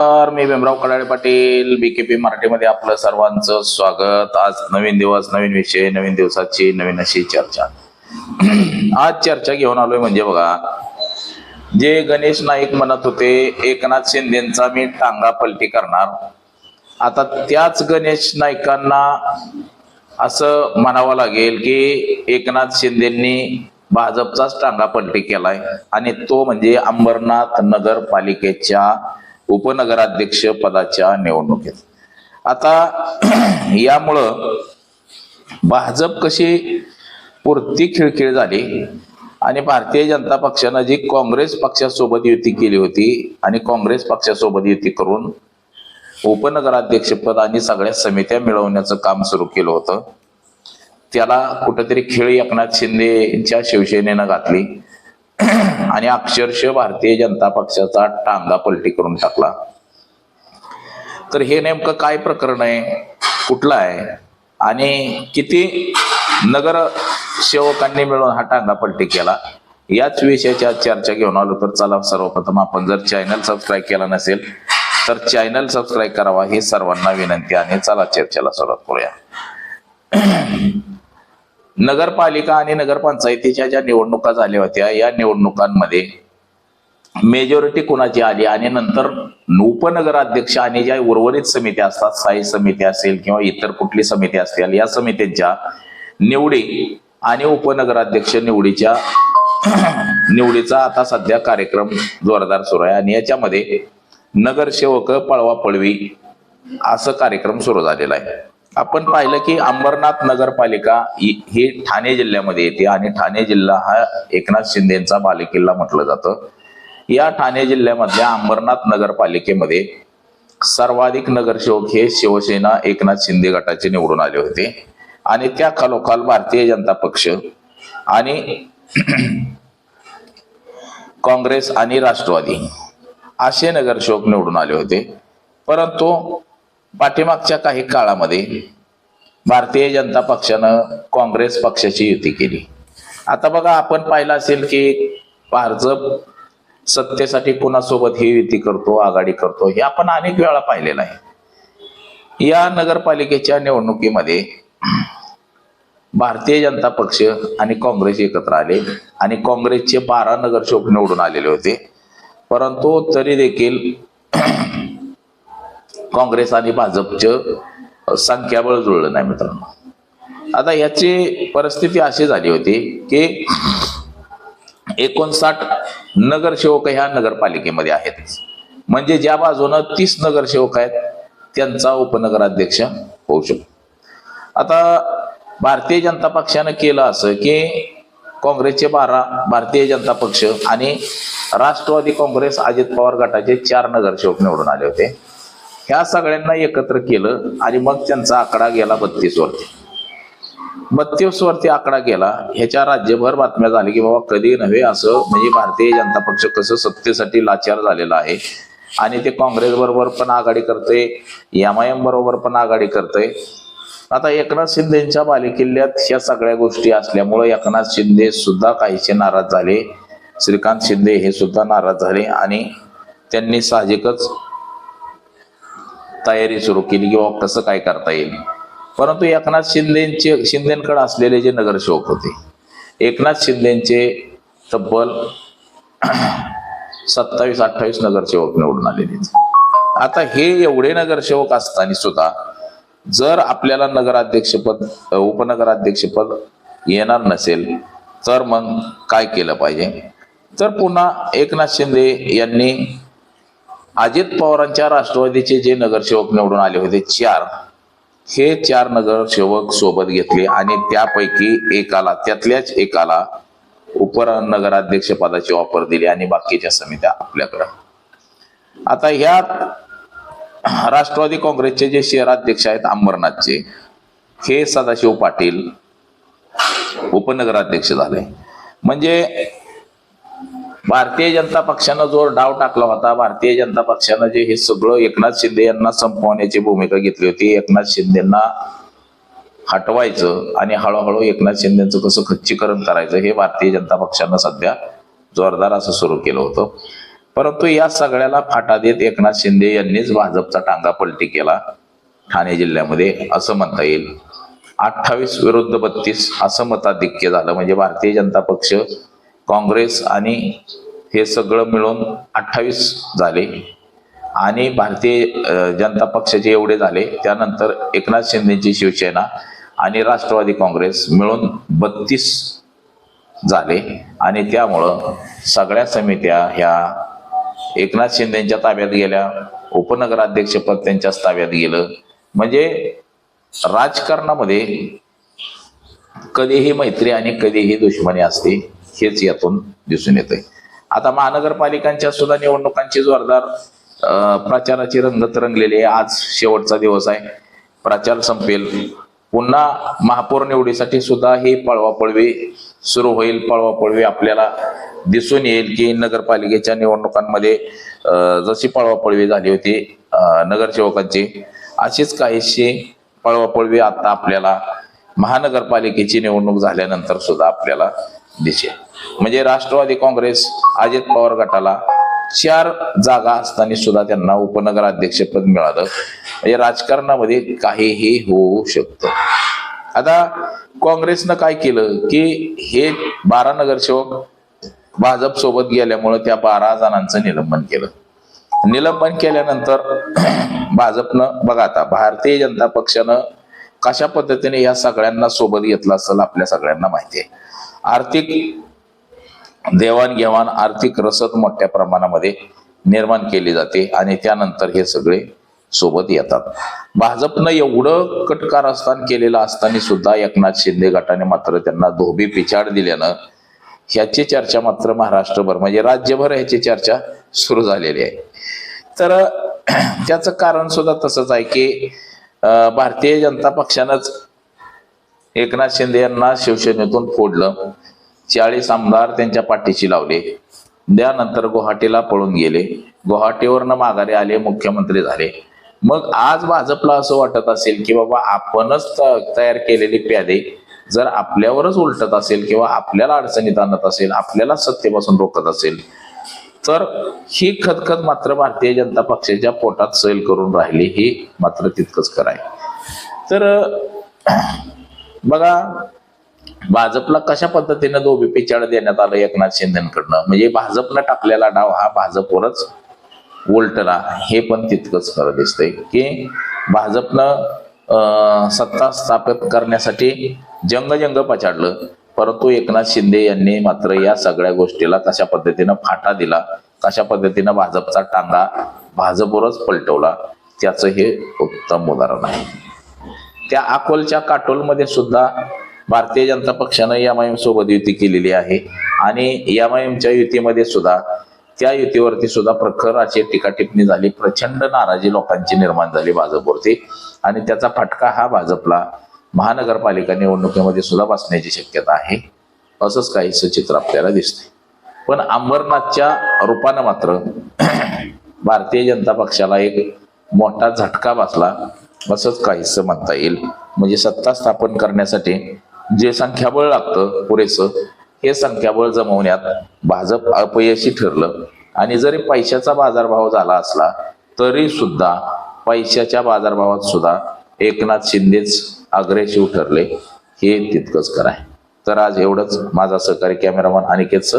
नमस्कार मी भीमराव कडाळे पाटील. बीकेपी मराठीमध्ये आपलं सर्वांचं स्वागत. आज नवीन दिवस नवीन विषय नवीन दिवसाची नवीन अशी चर्चा. आज चर्चा घेऊन आलोय म्हणजे बघा जे गणेश नाईक म्हणत होते एकनाथ शिंदेचा मी टांगा पलटी करणार. आता त्याच गणेश नाईकांना असं म्हणावं लागेल की एकनाथ शिंदेंनी भाजपचाच टांगा पलटी केलाय. आणि तो म्हणजे अंबरनाथ नगरपालिकेच्या उपनगराध्यक्ष पदाच्या निवडणुकीत. आता यामुळं भाजप कशी पुरती खिळखिळ झाली आणि भारतीय जनता पक्षानं जी काँग्रेस पक्षासोबत युती केली होती आणि काँग्रेस पक्षासोबत युती करून उपनगराध्यक्षपद आणि सगळ्या समित्या मिळवण्याचं काम सुरू केलं होतं त्याला कुठंतरी खेळ एकनाथ शिंदेच्या शिवसेनेनं घातली. आणि अक्षरशः भारतीय जनता पक्षाचा टांगा पलटी करून टाकला. तर हे नेमकं काय प्रकरण आहे? कुठलं आहे? आणि किती नगर सेवकांनी मिळून हा टांगा पलटी केला? याच विषयाची आज चर्चा घेऊन आलो तर चला सर्वप्रथम आपण जर चॅनल सबस्क्राईब केला नसेल तर चॅनल सबस्क्राईब करावा ही सर्वांना विनंती आणि चला चर्चेला सुरुवात करूया. नगरपालिका आणि नगरपंचायतीच्या ज्या निवडणुका झाल्या होत्या या निवडणुकांमध्ये मेजॉरिटी कुणाची आली आणि नंतर उपनगराध्यक्ष आणि ज्या उर्वरित समित्या असतात स्थायी समिती असेल किंवा इतर कुठली समिती असतील या समित्यांच्या निवडी आणि उपनगराध्यक्ष निवडीच्या निवडीचा आता सध्या कार्यक्रम जोरदार सुरू आहे आणि याच्यामध्ये नगरसेवक पळवा पळवी असं कार्यक्रम सुरू झालेला आहे. आपण पाहिलं की अंबरनाथ नगरपालिका ही ठाणे जिल्ह्यामध्ये येते आणि ठाणे जिल्हा हा एकनाथ शिंदेचा बालेकिल्ला म्हटलं जातं. या ठाणे जिल्ह्यामधल्या अंबरनाथ नगरपालिकेमध्ये सर्वाधिक नगरसेवक हे शिवसेना एकनाथ शिंदे गटाचे निवडून आले होते. आणि त्या खालोखाल भारतीय जनता पक्ष आणि काँग्रेस आणि राष्ट्रवादी असे नगरसेवक निवडून आले होते. परंतु पाठीमागच्या काही काळामध्ये भारतीय जनता पक्षानं काँग्रेस पक्षाची युती केली. आता बघा आपण पाहिलं असेल की भाजप सत्तेसाठी कुणासोबत ही युती करतो आघाडी करतो हे आपण अनेक वेळा पाहिलेलं आहे. या नगरपालिकेच्या निवडणुकीमध्ये भारतीय जनता पक्ष आणि काँग्रेस एकत्र आले आणि काँग्रेसचे बारा नगरसेवक निवडून आलेले होते. परंतु तरी देखील काँग्रेस आणि भाजपचं संख्याबळ जुळलं नाही मित्रांनो. आता याची परिस्थिती अशी झाली होती की एकोणसाठ नगरसेवक ह्या नगरपालिकेमध्ये आहेत. म्हणजे ज्या बाजूनं तीस नगरसेवक आहेत त्यांचा उपनगराध्यक्ष होऊ शकतो. आता भारतीय जनता पक्षानं केलं असं की काँग्रेसचे बारा भारतीय जनता पक्ष आणि राष्ट्रवादी काँग्रेस अजित पवार गटाचे चार नगरसेवक निवडून आले होते. ह्या सगळ्यांना एकत्र केलं आणि मग त्यांचा आकडा गेला बत्तीस वरती बत्तीस वरती आकडा गेला ह्याच्या राज्यभर बातम्या झाल्या की बाबा कधी नव्हे असं म्हणजे भारतीय जनता पक्ष कसं सत्तेसाठी लाचार झालेला आहे. आणि ते काँग्रेस बरोबर पण आघाडी करते एम आय एम बरोबर पण आघाडी करते आता एकनाथ शिंदेच्या बालेकिल्ल्यात ह्या सगळ्या गोष्टी असल्यामुळे एकनाथ शिंदे सुद्धा काहीसे नाराज झाले. श्रीकांत शिंदे हे सुद्धा नाराज झाले आणि त्यांनी साहजिकच तयारी सुरू केली किंवा कसं काय करता येईल. परंतु एकनाथ शिंदेचे शिंदेकडे असलेले जे नगरसेवक होते एकनाथ शिंदेचे तब्बल सत्तावीस अठ्ठावीस नगरसेवक निवडून आलेले आता हे एवढे नगरसेवक असताना सुद्धा जर आपल्याला नगराध्यक्षपद उपनगराध्यक्षपद येणार नसेल तर मग काय केलं पाहिजे? तर पुन्हा एकनाथ शिंदे यांनी अजित पवारांच्या राष्ट्रवादीचे जे नगरसेवक निवडून आले होते चार हे चार नगरसेवक सोबत घेतले आणि त्यापैकी एकाला त्यातल्याच एकाला उपनगराध्यक्ष पदाची ऑफर दिली आणि बाकीच्या समित्या आपल्याकडं. आता ह्या राष्ट्रवादी काँग्रेसचे जे शहराध्यक्ष आहेत अंबरनाथचे हे सदाशिव पाटील उपनगराध्यक्ष झाले. म्हणजे भारतीय जनता पक्षानं जो डाव टाकला होता. भारतीय जनता पक्षानं जे हे सगळं एकनाथ शिंदे यांना संपवण्याची भूमिका घेतली होती एकनाथ शिंदेना हटवायचं आणि हळूहळू एकनाथ शिंदेचं कसं खच्चीकरण करायचं हे भारतीय जनता पक्षानं सध्या जोरदार असं सुरू केलं होतं. परंतु या सगळ्याला फाटा देत एकनाथ शिंदे यांनीच भाजपचा टांगा पलटी केला ठाणे जिल्ह्यामध्ये असं म्हणता येईल. अठ्ठावीस विरुद्ध बत्तीस असं मताधिक्य झालं. म्हणजे भारतीय जनता पक्ष काँग्रेस आणि हे सगळं मिळून अठ्ठावीस झाले. आणि भारतीय जनता पक्षाचे एवढे झाले. त्यानंतर एकनाथ शिंदेची शिवसेना आणि राष्ट्रवादी काँग्रेस मिळून बत्तीस झाले. आणि त्यामुळं सगळ्या समित्या ह्या एकनाथ शिंदेच्या ताब्यात गेल्या उपनगराध्यक्षपद त्यांच्याच ताब्यात गेलं. म्हणजे राजकारणामध्ये कधीही मैत्री आणि कधीही दुश्मनी असते. हेच यातून दिसून येते आता महानगरपालिकांच्या सुद्धा निवडणुकांची जोरदार प्रचाराची रंगत रंगलेली आहे. आज शेवटचा दिवस आहे. प्रचार संपेल. पुन्हा महापौर निवडीसाठी सुद्धा ही पळवापळवी सुरू होईल. पळवापळवी आपल्याला दिसून येईल की नगरपालिकेच्या निवडणुकांमध्ये जशी पळवापळवी झाली होती नगरसेवकांची अशीच काहीशी पळवापळवी आता आपल्याला महानगरपालिकेची निवडणूक झाल्यानंतर सुद्धा आपल्याला दिसेल म्हणजे राष्ट्रवादी काँग्रेस अजित पवार गटाला चार जागा असताना सुद्धा त्यांना उपनगराध्यक्षपद मिळालं. म्हणजे राजकारणामध्ये काहीही होऊ शकतं. आता काँग्रेसनं काय केलं की हे बारा नगरसेवक भाजप सोबत गेल्यामुळे त्या बारा जणांचं निलंबन केलं. निलंबन केल्यानंतर भाजपनं बघा आता भारतीय जनता पक्षानं कशा पद्धतीने या सगळ्यांना सोबत घेतलं असेल आपल्या सगळ्यांना माहिती आहे. आर्थिक देवाणघेवाण आर्थिक रसद मोठ्या प्रमाणामध्ये निर्माण केली जाते आणि त्यानंतर हे सगळे सोबत येतात. भाजपनं एवढं कटकार असतान केलेलं असताना सुद्धा एकनाथ शिंदे गटाने मात्र त्यांना धोबी पिछाड दिल्यानं ह्याची चर्चा मात्र महाराष्ट्रभर म्हणजे राज्यभर ह्याची चर्चा सुरू झालेली आहे. तर त्याचं कारण सुद्धा तसंच आहे की भारतीय जनता पक्षानंच एकनाथ शिंदे यांना शिवसेनेतून फोडलं. चाळीस आमदार त्यांच्या पाठीशी लावले. त्यानंतर गुवाहाटीला पळून गेले. गुवाहाटीवरनं माघारी आले मुख्यमंत्री झाले. मग आज भाजपला असं वाटत असेल की बाबा आपणच त- तयार केलेली प्यादे जर आपल्यावरच उलटत असेल किंवा आपल्याला अडचणीत आणत असेल आपल्याला सत्तेपासून रोखत असेल तर ही खतखत मात्र भारतीय जनता पक्षाच्या पोटात सैल करून राहिली ही मात्र तितकंच कराय तर बघा भाजपला कशा पद्धतीनं दोबी पिचाड देण्यात आलं एकनाथ शिंदेकडनं? म्हणजे भाजपनं टाकलेला डाव हा भाजपवरच उलटला. हे पण तितकंच खरं दिसतंय की भाजपनं सत्ता स्थापित करण्यासाठी जंगजंग पछाडलं. परंतु एकनाथ शिंदे यांनी मात्र या सगळ्या गोष्टीला कशा पद्धतीनं फाटा दिला कशा पद्धतीनं भाजपचा टांगा भाजपवरच पलटवला त्याचं हे उत्तम उदाहरण आहे. त्या अकोलच्या काटोलमध्ये सुद्धा भारतीय जनता पक्षानं एम सोबत युती केलेली आहे. आणि एम च्या युतीमध्ये सुद्धा त्या युतीवरती सुद्धा प्रखर अशी टीका टिप्पणी झाली. प्रचंड नाराजी लोकांची निर्माण झाली भाजपवरती. आणि त्याचा फटका हा भाजपला महानगरपालिका निवडणुकीमध्ये सुद्धा बसण्याची शक्यता आहे. असंच काहीसं चित्र आपल्याला दिसते पण अंबरनाथच्या रूपानं मात्र भारतीय जनता पक्षाला एक मोठा झटका बसला. असंच काहीसं म्हणता येईल. म्हणजे सत्ता स्थापन करण्यासाठी जे संख्याबळ लागतं पुरेसं हे संख्याबळ जमवण्यात भाजप अपयशी ठरलं. आणि जरी पैशाचा बाजारभाव झाला असला तरी सुद्धा पैशाच्या बाजारभावात सुद्धा एकनाथ शिंदेच अग्रेसिव्ह ठरले. हे तितकंच कराय तर आज एवढंच. माझा सहकारी कॅमेरामन अनिकेतचं.